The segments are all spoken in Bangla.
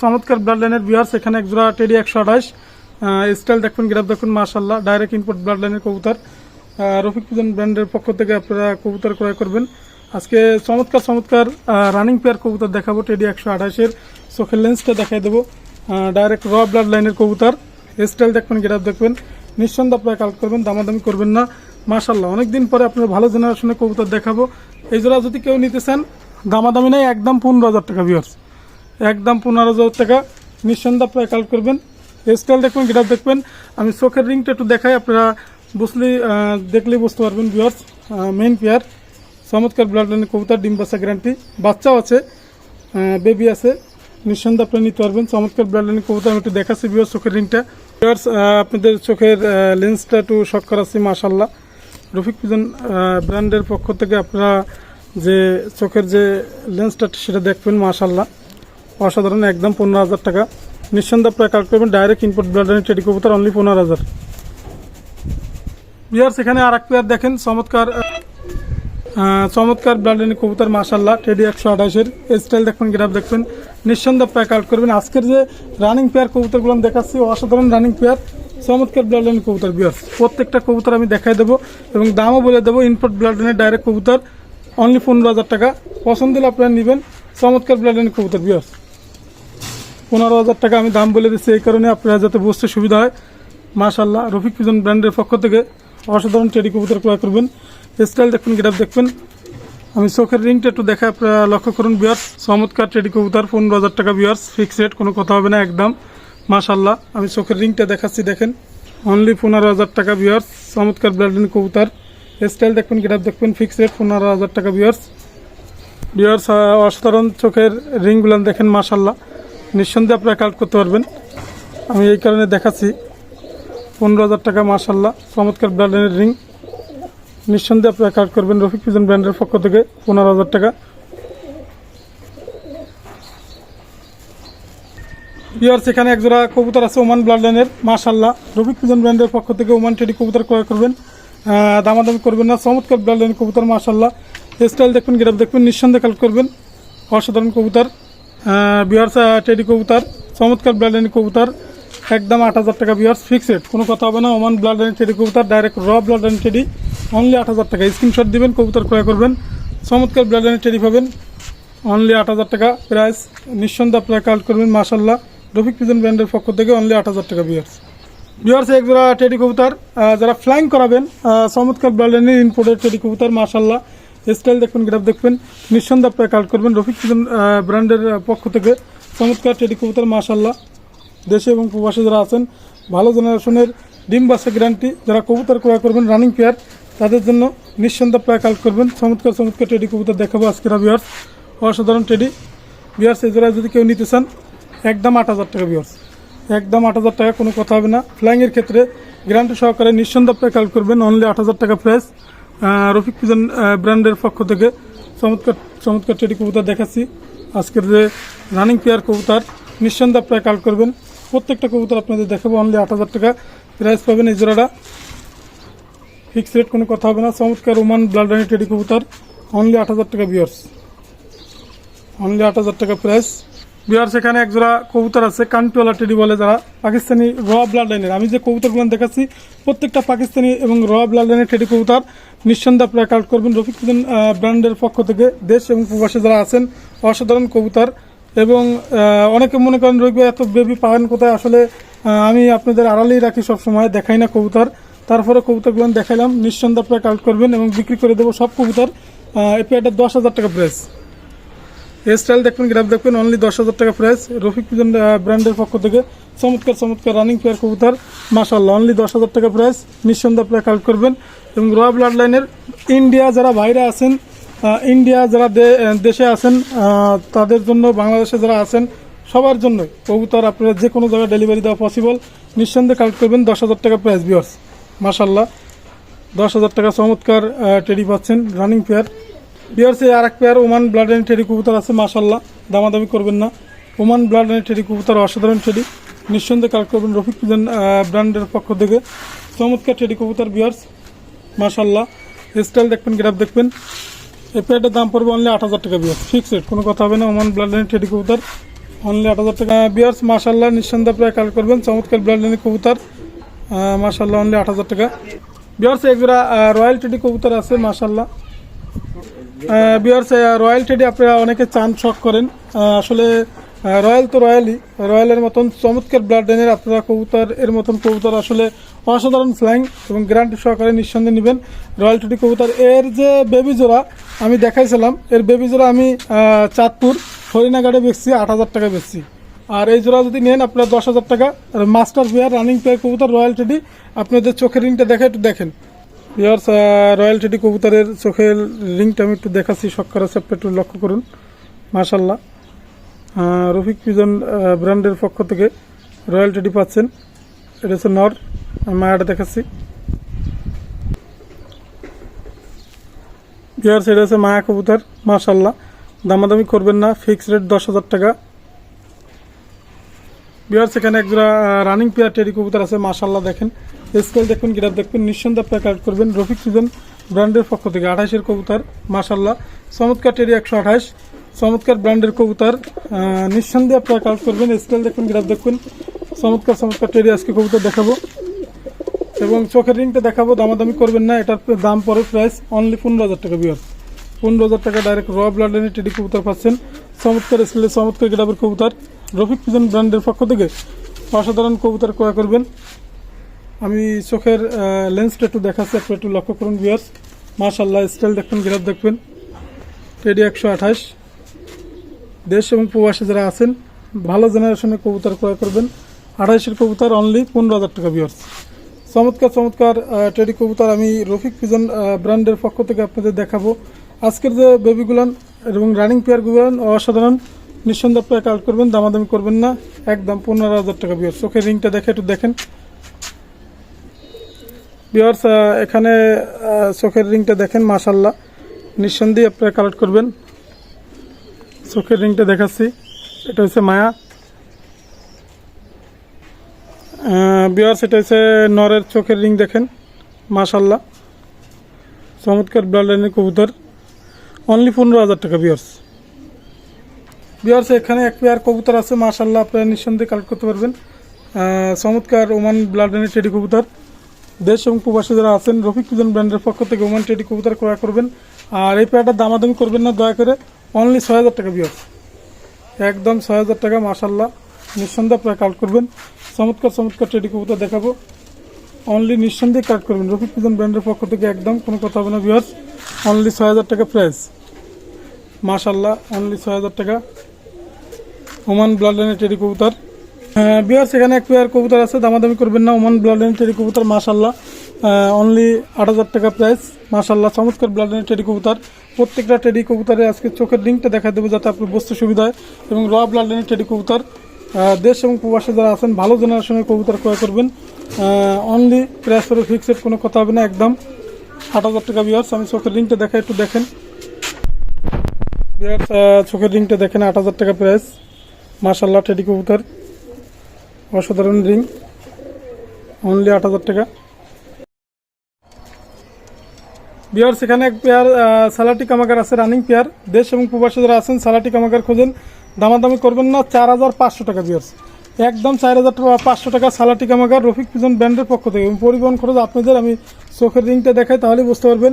চমৎকার ব্লাড লাইনের বিয়ার্স এখানে এক জোড়া টেডি একশো আঠাশ। স্টাইল দেখবেন গ্রাফ দেখুন মাশাল্লাহ ডাইরেক্ট ইনপুট ব্লাড লাইনের কবুতর রফিক পিজন ব্র্যান্ডের পক্ষ থেকে আপনারা কবুতর ক্রয় করবেন। আজকে চমৎকার চমৎকার রানিং পেয়ার কবুতর দেখাবো, টেডি একশো আঠাশের। চোখের লেন্সটা দেখাই দেবো। ডাইরেক্ট র ব্লাড লাইনের কবুতর। স্টাইল দেখবেন গ্রাফ দেখবেন নিঃসন্দেহে আপনারা কালেক্ট করবেন, দামাদামি করবেন না। মাশাল্লাহ অনেকদিন পরে আপনার ভালো জেনারেশনের কবুতর দেখাবো। এই জোড়া যদি কেউ নিতে চান, দামাদামি নেই, একদম পনেরো হাজার টাকা ভিউয়ার্স একদম পনেরো হাজার টাকা নিঃসন্দেহে আপনারা কালেক্ট করবেন। স্টাইল দেখবেন গ্রাফ দেখবেন। আমি চোখের রিংটা একটু দেখাই, আপনারা বুঝলেই দেখলেই বুঝতে পারবেন ভিউয়ার্স মেইন পেয়ার চমৎকার ব্লাড লাইনের কবুতর, ডিম বাচ্চা গ্যারান্টি বাচ্চাও আছে বেবি আছে, নিঃসন্দেহ আপনি নিতে পারবেন। চমৎকার ব্লাড লাইনের কবুতর, আমি একটু দেখাচ্ছি ভিউয়ার্স চোখের রিংটা ভিউয়ার্স আপনাদের চোখের লেন্সটা একটু শখ করাচ্ছি মাশাল্লাহ রফিক পিজন ব্র্যান্ডের পক্ষ থেকে আপনারা যে চোখের যে লেন্সটা সেটা দেখবেন মাশাল্লাহ অসাধারণ, একদম পনেরো হাজার টাকা। নিঃসন্দেহে আপনারা কালেক্ট করবেন ডাইরেক্ট ইনপুট ব্লাড লাইনের টেডি কবুতর অনলি পনেরো হাজার। বিয়ার্স এখানে আর এক পেয়ার দেখেন, চমৎকার চমৎকার ব্র্যান্ডের কবুতর মাশাল্লাহ টেডি একশো আঠাশের। স্টাইল দেখবেন গ্রাফ দেখবেন নিঃসন্দেহে প্যাক আউট করবেন। আজকের যে রানিং পেয়ার কবুতরগুলো আমি দেখাচ্ছি, অসাধারণ রানিং পেয়ার চমৎকার ব্লাডলাইন কবুতর বিয়ার্স প্রত্যেকটা কবুতর আমি দেখাই দেবো এবং দামও বলে দেবো ইনপুট ব্লাডলাইনের ডাইরেক্ট কবুতর অনলি পনেরো হাজার টাকা। পছন্দ হলে আপনারা নেবেন, চমৎকার ব্লাডলাইন কবুতর বিয়ার্স পনেরো হাজার টাকা আমি দাম বলে দিচ্ছি। এই কারণে আপনারা যাতে বুঝতে সুবিধা হয় মাশাল্লাহ রফিক পিজন ব্র্যান্ডের পক্ষ থেকে অসাধারণ টেডি কবুতর ক্রয় করবেন। স্টাইল দেখবেন গ্রাফ দেখবেন আমি চোখের রিংটা একটু দেখে আপনারা লক্ষ্য করুন বিয়ার্স চমৎকার টেডি কবুতর, পনেরো হাজার টাকা বিয়ার্স ফিক্স রেট কোনো কথা হবে না, একদম। মাশাল্লাহ আমি চোখের রিংটা দেখাচ্ছি, দেখেন। অনলি পনেরো হাজার টাকা বিয়ার্স চমৎকার ব্র্যান্ডের কবুতর। স্টাইল দেখবেন গ্রাফ দেখবেন ফিক্স রেট পনেরো হাজার টাকা বিয়ার্স বিয়ার্স অসাধারণ চোখের রিংগুলো দেখেন মাশাল্লাহ নিঃসন্দেহে আপনারা কালেক্ট করতে পারবেন। আমি এই কারণে দেখাচ্ছি। পনেরো হাজার টাকা মাশাল্লাহ চমৎকার ব্র্যান্ডের রিং নিঃসন্দেহে আপনারা কালেক্ট করবেন রফিক পিজন ব্র্যান্ডের পক্ষ থেকে পনেরো হাজার টাকা। বিয়ার্স এখানে একজোড়া কবুতর আছে ওমান ব্লাড লাইনের মাশাল্লাহ রফিক পিজন ব্র্যান্ডের পক্ষ থেকে ওমান টেডি কবুতর ক্রয় করবেন। দামাদামি করবেন না, চমৎকার ব্লাড লাইনের কবুতর মাশাল্লাহ স্টাইল দেখবেন গ্রাফ দেখবেন, নিঃসন্দেহে কালেক্ট করবেন। অসাধারণ কবুতর। বিয়ার্স টেডি কবুতর চমৎকার ব্লাড লাইনের কবুতর একদম আট হাজার টাকা বিয়ার্স ফিক্সড কোনো কথা হবে না ওমান ব্লাড লাইন টেডি কবুতর ডাইরেক্ট র ব্লাড লাইন টেডি অনলি আট হাজার টাকা। স্ক্রিনশট দিবেন কবুতর ক্রয় করবেন। চমৎকার ব্লাড লাইন টেডি পাবেন অনলি আট হাজার টাকা। প্রাইস নিঃসন্দেহে আপনারা কালেক্ট করবেন মাশাল্লাহ রফিক পিজন ব্র্যান্ডের পক্ষ থেকে অনলি আট হাজার টাকা বিয়ার্স বিয়ার্স এক জোড়া টেডি কবুতর যারা ফ্লাইং করাবেন চমৎকার ব্র্যান্ডের ইনপোর্টেড টেডি কবুতর মাশাল্লাহ স্টাইল দেখবেন গ্রাফ দেখবেন। নিঃসন্দেহে আপনারা কালেক্ট করবেন। রফিক আহ, ব্র্যান্ডের পক্ষ থেকে চমৎকার টেডি কবুতর মাশাল্লাহ দেশে এবং প্রবাসে যারা আছেন ভালো জেনারেশনের ডিম বাসে গ্যারান্টি যারা কবুতর ক্রয় করবেন রানিং পেয়ার তাদের জন্য নিঃসন্দেহে প্রায় কালেক্ট করবেন। চমৎকার চমৎকার টেডি কবুতর দেখাবো আজকের বিয়ার্স অসাধারণ টেডি বিয়ার্স এই জোড়া যদি কেউ নিতে চান একদম আট হাজার টাকা বিয়ার্স একদম আট হাজার টাকা কোনো কথা হবে না। ফ্লাইংয়ের ক্ষেত্রে গ্যারান্টি সহকারে নিঃসন্দেহে প্রায় কালেক্ট করবেন। অনলি আট হাজার টাকা প্রাইস রফিক পিজন ব্র্যান্ডের পক্ষ থেকে চমৎকার চমৎকার টেডি কবুতর দেখাচ্ছি। আজকের যে রানিং পেয়ার কবুতর, নিঃসন্দেহে আপনারা কালেক্ট করবেন। প্রত্যেকটা কবুতর আপনাদের দেখাবো অনলি আট হাজার টাকা প্রাইস পাবেন এই জোড়াটা। ফিক্স রেট কোনো কথা হবে না। চমৎকার ওমান ব্লাড রানি টেডি কবুতর অনলি আট হাজার টাকা বিয়ার্স অনলি আট হাজার টাকা প্রাইস বিয়ার্স সেখানে এক জোড়া কবুতর আছে, কান্টুয়ালা টেডি বলে যারা পাকিস্তানি র ব্লাড লাইনের আমি যে কবুতরগুলো দেখাচ্ছি, প্রত্যেকটা পাকিস্তানি এবং র ব্লাড লাইনের টেডি কবুতর নিঃসন্দেহে আপনারা কালেক্ট করবেন। রফিক ব্র্যান্ডের পক্ষ থেকে দেশ এবং প্রবাসে যারা আছেন, অসাধারণ কবুতর এবং অনেকে মনে করেন রবি এত বেবি পাবেন কোথায়? আসলে আমি আপনাদের আড়ালেই রাখি সব সময় দেখাই না কবুতর। তারপরে কবুতরগুলো দেখাইলাম, নিঃসন্দেহে আপনারা কালেক্ট করবেন এবং বিক্রি করে দেবো সব কবুতর। পেয়ারটা দশ হাজার টাকা প্রাইস এই স্টাইল দেখবেন গ্রাফ দেখবেন অনলি দশ হাজার টাকা প্রাইস রফিক ব্র্যান্ডের পক্ষ থেকে চমৎকার চমৎকার রানিং পেয়ার কবুতর। মাসাল্লাহ অনলি দশ হাজার টাকা প্রাইস নিঃসন্দেহে আপনারা কালেক্ট করবেন। এবং রয়া ব্লাড লাইনের ইন্ডিয়া যারা বাইরে আছেন ইন্ডিয়া যারা দেশে আছেন তাদের জন্য, বাংলাদেশে যারা আছেন, সবার জন্যই কবুতর আপনারা যে কোনো জায়গায় ডেলিভারি দেওয়া পসিবল নিঃসন্দেহে কালেক্ট করবেন, দশ হাজার টাকা প্রাইস বিয়ার্স মাসাল্লাহ দশ হাজার টাকা চমৎকার টেডি পাচ্ছেন রানিং পেয়ার বিয়ার্সে আর এক pair Oman blood line teddy কবুতর আছে মাসাল্লাহ দামাদামি করবেন না। ওমান ব্লাড লাইন টেডি কবুতর, অসাধারণ টেডি নিঃসন্দেহে কালেক্ট করবেন রফিক ব্র্যান্ডের পক্ষ থেকে। চমৎকার টেডি কবুতর, বিয়ার্স। মাসাল্লাহ স্টাইল দেখবেন গ্রাফ দেখবেন। এই পেয়ারটার দাম পড়বে অনলি আট হাজার টাকা, বিয়ার্স। ফিক্স রেট কোনো কথা হবে না। ওমান ব্লাড লাইন টেডি কবুতর অনলি আট হাজার টাকা। বিয়ার্স মাসাল্লাহ নিঃসন্দেহে প্রায় কালেক্ট করবেন। চমৎকার ব্লাডলাইনের কবুতর মাসাল্লাহ অনলি আট হাজার টাকা। বিয়ার্স একজোড়া রয়্যাল টেডি কবুতর আছে মাসাল্লাহ বিয়ার্স রয়্যাল টেডি আপনারা অনেকে চান শখ করেন। আসলে রয়্যাল তো রয়্যালই রয়্যালের মতন চমৎকার ব্লাড লাইনের আপনারা কবুতর, এর মতন কবুতর আসলে অসাধারণ ফ্লাইং এবং গ্যারান্টি সহকারে নিঃসন্দেহে নেবেন। রয়্যাল টেডি কবুতর, এর যে বেবি জোড়া, আমি দেখাইছিলাম। এর বেবি জোড়া আমি চাঁদপুর হরিণাঘাটে বেচছি, আট হাজার টাকা বেচছি। আর এই জোড়া যদি নেন, আপনার দশ হাজার টাকা। আর মাস্টার পেয়ার রানিং পেয়ার কবুতর রয়্যাল টেডি আপনাদের চোখের রিংটা দেখে একটু দেখেন। ইয়ার্স রয়্যাল টেডি কবুতরের চোখের রিংটা আমি একটু দেখাচ্ছি শক্করা চাপটা একটু লক্ষ্য করুন। মাশাল্লাহ রফিক পিজন ব্র্যান্ডের পক্ষ থেকে রয়্যাল টেডি পাচ্ছেন। এটা হচ্ছে নর মায়াটা দেখাচ্ছি। ইয়ার্স এটা হচ্ছে মায়া কবুতর মাশাল্লাহ দামাদামি করবেন না ফিক্স রেট দশ হাজার টাকা। বিহার সেখানে একজোড়া রানিং পেয়ার টেডি কবুতর আছে মাশাল্লাহ দেখেন। স্কেল দেখবেন গিরাপ দেখবেন নিঃসন্দেহে আপনার কালেক্ট করবেন। রফিক সিজন ব্র্যান্ডের পক্ষ থেকে, আঠাশের কবুতর মাশাল্লাহ চমৎকার টেরি একশো আঠাশ, চমৎকার ব্র্যান্ডের কবুতর নিঃসন্দেহে আপনার কালেক্ট করবেন। স্কেল দেখবেন গিরাপ দেখবেন চমৎকার চমৎকার টেরি আজকে কবুতর দেখাবো। এবং চোখের রিংটা দেখাবো, দামাদামি করবেন না, এটার দাম পরে প্রাইস অনলি পনেরো হাজার টাকা বিয়ার পনেরো হাজার টাকা ডাইরেক্ট র ব্লাড লাইনের টেডি কবুতর পাচ্ছেন। চমৎকার স্কেলে চমৎকার গেটাবের কবুতর। রফিক পিজন ব্র্যান্ডের পক্ষ থেকে অসাধারণ কবুতর ক্রয় করবেন। আমি চোখের লেন্সটা একটু দেখাচ্ছি, আপনি একটু লক্ষ্য করুন বিয়ার্স মাশাল্লাহ স্টাইল দেখবেন গিরাপ দেখবেন। টেডি একশো আঠাশ। দেশ এবং প্রবাসী যারা আছেন, ভালো জেনারেশনের কবুতর ক্রয় করবেন। আড়াইশের কবুতর অনলি পনেরো হাজার টাকা বিয়ার্স চমৎকার চমৎকার টেডি কবুতর আমি রফিক পিজন ব্র্যান্ডের পক্ষ থেকে আপনাদের দেখাবো। আজকের যে বেবিগুলান এবং রানিং পেয়ারগুলান অসাধারণ, নিঃসন্দেহে আপনারা কালেক্ট করবেন, দামাদামি করবেন না। একদম পনেরো হাজার টাকা বিয়ার চোখের রিংটা দেখে একটু দেখেন। বিয়ার্স এখানে চোখের রিংটা দেখেন মাশাল্লাহ নিঃসন্দেহে আপনারা কালেক্ট করবেন। চোখের রিংটা দেখাচ্ছি। এটা হচ্ছে মায়া। বিয়ার্স এটা হচ্ছে নরের চোখের রিং দেখেন মাশাল্লাহ চমৎকার ব্লাড লাইনের কবুতর। অনলি পনেরো হাজার টাকা বিয়ার্স বিয়ার্স এখানে এক পেয়ার কবুতর আছে মাশাল্লাহ আপনারা নিঃসন্দেহে কালেক্ট করতে পারবেন। চমৎকার ওমান ব্লাড লাইনের টেডি কবুতর। দেশ এবং প্রবাসী যারা আছেন, রফিক পিজন ব্র্যান্ডের পক্ষ থেকে ওমান টেডি কবুতর ক্রয় করবেন। আর এই পেয়ারটার দামাদামি করবেন না, দয়া করে অনলি ছয় হাজার টাকা বিয়ার্স একদম ছয় হাজার টাকা মাশাল্লাহ নিঃসন্দেহে আপনারা কালেক্ট করবেন। চমৎকার চমৎকার টেডি কবুতর দেখাবো। অনলি নিঃসন্দেহে কালেক্ট করবেন। রফিক পিজন ব্র্যান্ডের পক্ষ থেকে একদম কোনো কথা হবে না বিয়ার্স অনলি ছয় হাজার টাকা প্রাইস মাশাল্লাহ অনলি ছয় হাজার টাকা। ওমান ব্লাড লাইনের টেডি কবুতর। বিয়ার সেখানে এক পেয়ার কবুতর আছে, দামাদামি করবেন না ওমান ব্লাড লাইনের টেডি কবুতর মাশাল্লাহ অনলি আট হাজার টাকা প্রাইস মাশাল্লাহ চমৎকার ব্লাড লাইনের টেডি কবুতর। প্রত্যেকটা টেডি কবুতরে আজকে চোখের লিঙ্কটা দেখা দেবো যাতে আপনার বুঝতে সুবিধা হয়। এবং র ব্লাড লাইনের টেডি কবুতর দেশ এবং প্রবাসে যারা আছেন, ভালো জেনারেশনের কবুতর ক্রয় করবেন। অনলি প্রাইস করে ফিক্সড কোনো কথা হবে না, একদম আট হাজার টাকা বিয়ার্স আমি চোখের লিঙ্কটা দেখা একটু দেখেন। বিয়ার্স চোখের রিংটা দেখেন, আট হাজার টাকা প্রাইস মার্শাল্লাহ টেডি কবুতর। অসাধারণ রিং। অনলি আট হাজার টাকা। বিয়ার সেখানে এক পেয়ার সালাটি কামাগার আছে রানিং পেয়ার দেশ এবং প্রবাসী যারা আছেন, সালাটি কামাগার খোঁজেন। দামাদামি করবেন না, চার হাজার পাঁচশো টাকা বিয়ার্স একদম চার হাজার পাঁচশো টাকা সালাটি কামাগার, রফিক পিজন ব্র্যান্ডের পক্ষ থেকে। এবং পরিবহন খরচ আপনাদের, আমি চোখের রিংটা দেখাই তাহলে বুঝতে পারবেন।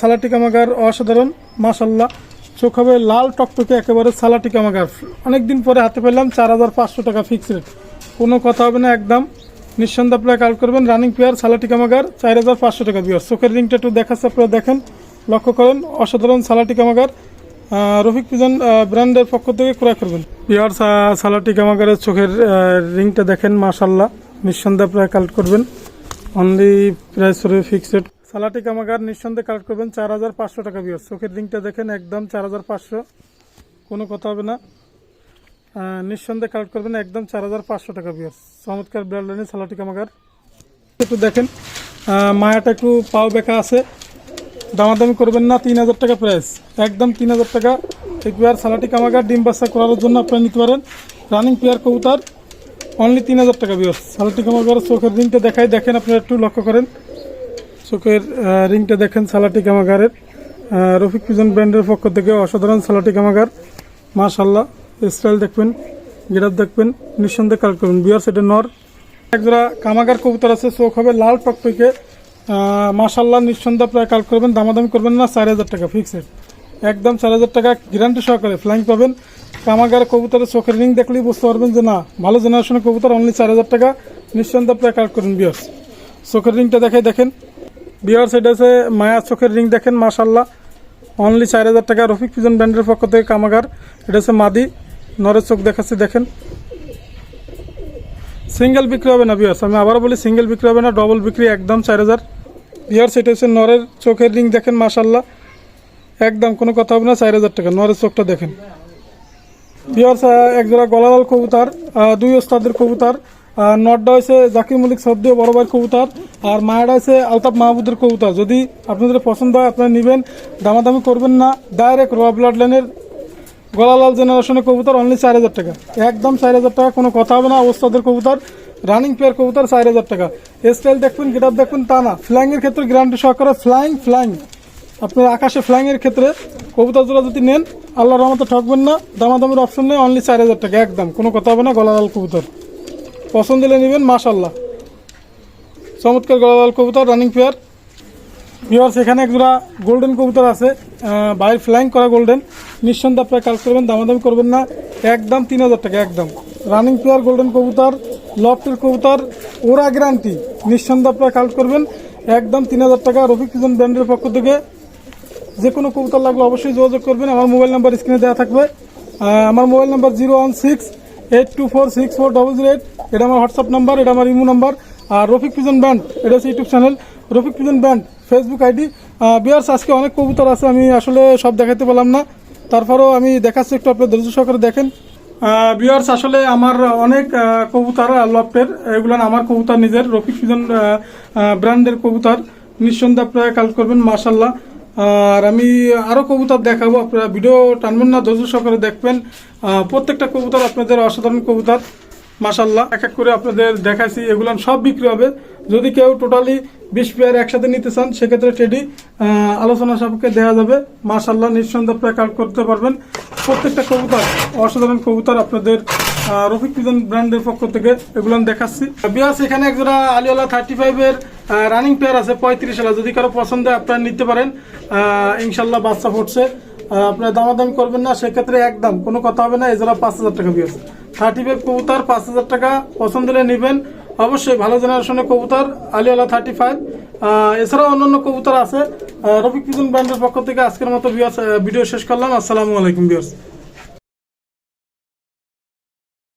সালাটি কামাগার অসাধারণ মাসাল্লাহ চোখ হবে লাল, টকটকে একেবারে সালাটি কামাগার। অনেকদিন পরে হাতে পেলাম, চার হাজার পাঁচশো টাকা ফিক্স রেট কোনো কথা হবে না, একদম। নিঃসন্দেহে আপনারা কাল করবেন রানিং পেয়ার সালাটি কামাগার, চার হাজার পাঁচশো টাকা বিয়ার চোখের রিংটা একটু দেখাচ্ছে, আপনারা দেখেন। লক্ষ্য করেন, অসাধারণ সালাটি কামাগার। রফিক পিজন ব্র্যান্ডের পক্ষ থেকে ক্রয় করবেন। পিয়ার সালাটি কামাগারের চোখের রিংটা দেখেন মাশাল্লাহ নিঃসন্দেহে আপনারা কালেক্ট করবেন। অনলি প্রাইস হবে ফিক্সড সালাটি কামাগার, নিঃসন্দেহে কালেক্ট করবেন, চার হাজার পাঁচশো টাকা বিয়ার চোখের রিংটা দেখেন, একদম চার হাজার পাঁচশো। কোনো কথা হবে না। নিঃসন্দেহে কালেক্ট করবেন একদম চার হাজার পাঁচশো টাকা বিয়ার চমৎকার ব্র্যান্ডের সালাটি কামাগার একটু দেখেন মায়াটা একটু পাও বেকা আছে। দামাদামি করবেন না, তিন হাজার টাকা প্রাইস একদম তিন হাজার টাকা। এই পেয়ার সালাটি কামাগার ডিম বাচ্চা করার জন্য আপনারা নিতে পারেন। রানিং পেয়ার কবুতার অনলি তিন হাজার টাকা বিয়ার সালাটি কামাগার চোখের রিংটা দেখাই, দেখেন আপনারা একটু লক্ষ্য করেন। চোখের রিংটা দেখেন সালাটি কামাগারের রফিক পিজন ব্র্যান্ডের পক্ষ থেকে অসাধারণ সালাটি কামাগার মাশাল্লাহ স্টাইল দেখবেন গেটাপ দেখবেন, নিঃসন্দেহে কালেক্ট করবেন। বিয়ার সেটা নর একজোড়া কামাগার কবুতর আছে, চোখ হবে লাল টকটকে। মাসাল্লাহ নিঃসন্দেহে প্রায় কালেক্ট করবেন, দামাদামি করবেন না, চার হাজার টাকা ফিক্সড একদম চার হাজার টাকা গ্যারান্টি সহকারে ফ্লাইং পাবেন। কামাগার কবুতরের চোখের রিং দেখলেই বুঝতে পারবেন যে না, ভালো জেনারেশনের কবুতর অনলি চার হাজার টাকা। নিঃসন্দেহে প্রায় কালেক্ট করবেন বিয়ার্স চোখের রিংটা দেখে দেখেন। বিয়ার্স এটা আছে, মায়া চোখের রিং দেখেন মাসাল্লাহ অনলি চার হাজার টাকা রফিক পিজন ব্র্যান্ডের পক্ষ থেকে কামাগার। এটা হচ্ছে মাদি। নরের চোখ দেখাচ্ছে, দেখেন। সিঙ্গেল বিক্রি হবে না বিয়ার্স আমি আবারও বলি, সিঙ্গেল বিক্রি হবে না ডবল বিক্রি, একদম চার হাজার। বিয়ার্স এটা হচ্ছে নরের চোখের রিং দেখেন মাসাল্লাহ একদম কোনো কথা হবে না, চার হাজার টাকা। নরের চোখটা দেখেন। বিয়ার্স একজোড়া গলালাল কবুতর দুই ওস্তাদের কবুতর নটটা হয়েছে জাকির মলিক সদ্দীয় বড় ভাইয়ের কবুতর, আর মায়েরা হয়েছে আলতাফ মাহমুদের কবুতর। যদি আপনাদের পছন্দ হয়, আপনারা নেবেন। দামাদামি করবেন না ডাইরেক্ট র ব্লাড লাইনের গলালাল জেনারেশনের কবুতর অনলি চার হাজার টাকা। একদম চার হাজার টাকা, কোনো কথা হবে না, ওস্তাদের কবুতর রানিং প্লেয়ার কবুতর, চার হাজার টাকা। স্টাইল দেখবেন গেট দেখবেন তা না। ফ্লাইংয়ের ক্ষেত্রে গ্যারান্টি সহকারে ফ্লাইং ফ্লাইং আপনার আকাশে ফ্লাইং এর ক্ষেত্রে কবুতর জোড়া যদি নেন, আল্লাহর রহমতে ঠকবেন না। দামাদামের অপশন নেই অনলি চার হাজার টাকা, একদম। কোনো কথা হবে না, গলালাল কবুতর। পছন্দ হলে নেবেন মাশাল্লাহ চমৎকার গলালাল কবুতর রানিং পেয়ার ভিওয়ার্স এখানে একজোড়া গোল্ডেন কবুতর আছে। বাইরে ফ্লাইং করা গোল্ডেন নিঃসন্দেহে আপনারা কাজ করবেন, দামাদামি করবেন না। একদম তিন হাজার টাকা, একদম। রানিং পেয়ার গোল্ডেন কবুতর লফটের কবুতর, ওরা গ্যারান্টি নিঃসন্দেহে আপনারা কাজ করবেন, একদম তিন হাজার টাকা। রফিক কিজন ব্র্যান্ডের পক্ষ থেকে যে কোনো কবুতর লাগলে অবশ্যই যোগাযোগ করবেন। আমার মোবাইল নাম্বার স্ক্রিনে দেওয়া থাকবে। আমার mobile number zero one six eight two four six four double zero eight এটা আমার হোয়াটসঅ্যাপ নাম্বার এটা আমার ইমো নাম্বার আর রফিক পিজন ব্যান্ড এটা হচ্ছে YouTube channel Rafiq pigeon band Facebook ID viewers আজকে অনেক কবুতর আছে, আমি আসলে সব দেখাতে পারলাম না। তারপরেও আমি দেখাচ্ছি, একটু আপনার ধৈর্য সহকারে দেখেন। বিয়ার্স আসলে আমার অনেক কবুতর লফটের, এগুলো আমার কবুতর নিজের, রফিক পিজন ব্র্যান্ডের কবুতর। নিঃসন্দেহে আপনারা কাল করবেন মাশাল্লাহ আর আমি আরও কবুতর দেখাবো, আপনারা ভিডিও টানবেন না, ধৈর্য সহকারে দেখবেন। প্রত্যেকটা কবুতর আপনাদের অসাধারণ কবুতর। মাসাল্লাহ এক এক করে আপনাদের দেখাচ্ছি এগুলো সব বিক্রি হবে। যদি কেউ টোটালি বিশ পেয়ার একসাথে নিতে চান, সেক্ষেত্রে টেডি আলোচনা সাপেক্ষে দেওয়া যাবে। মাসাল্লাহ নিঃসন্দেহে কাল করতে পারবেন। প্রত্যেকটা কবুতর, অসাধারণ কবুতর আপনাদের রফিক পিজন ব্র্যান্ডের পক্ষ থেকে এগুলো দেখাচ্ছি। বিয়াস, এখানে একজোড়া আলিওলা থার্টি ফাইভের রানিং পেয়ার আছে, পঁয়ত্রিশ সালা যদি কারও পছন্দ আপনারা নিতে পারেন। ইনশাল্লাহ বাচ্চা ফুটছে আপনারা দামাদামি করবেন না, সেক্ষেত্রে একদম কোনো কথা হবে না। এজোড়া পাঁচ হাজার টাকা বিয়াস। থার্টি ফাইভ কবুতার, পাঁচ হাজার টাকা পছন্দ হলে নেবেন। অবশ্যই ভালো জেনারেশনের কবুতর আলিওলা থার্টি ফাইভ। এছাড়াও অন্যান্য কবুতর আছে। রফিক পিজন ব্র্যান্ডের পক্ষ থেকে আজকের মতো ভিডিও শেষ করলাম। আসসালামু আলাইকুম বিয়াস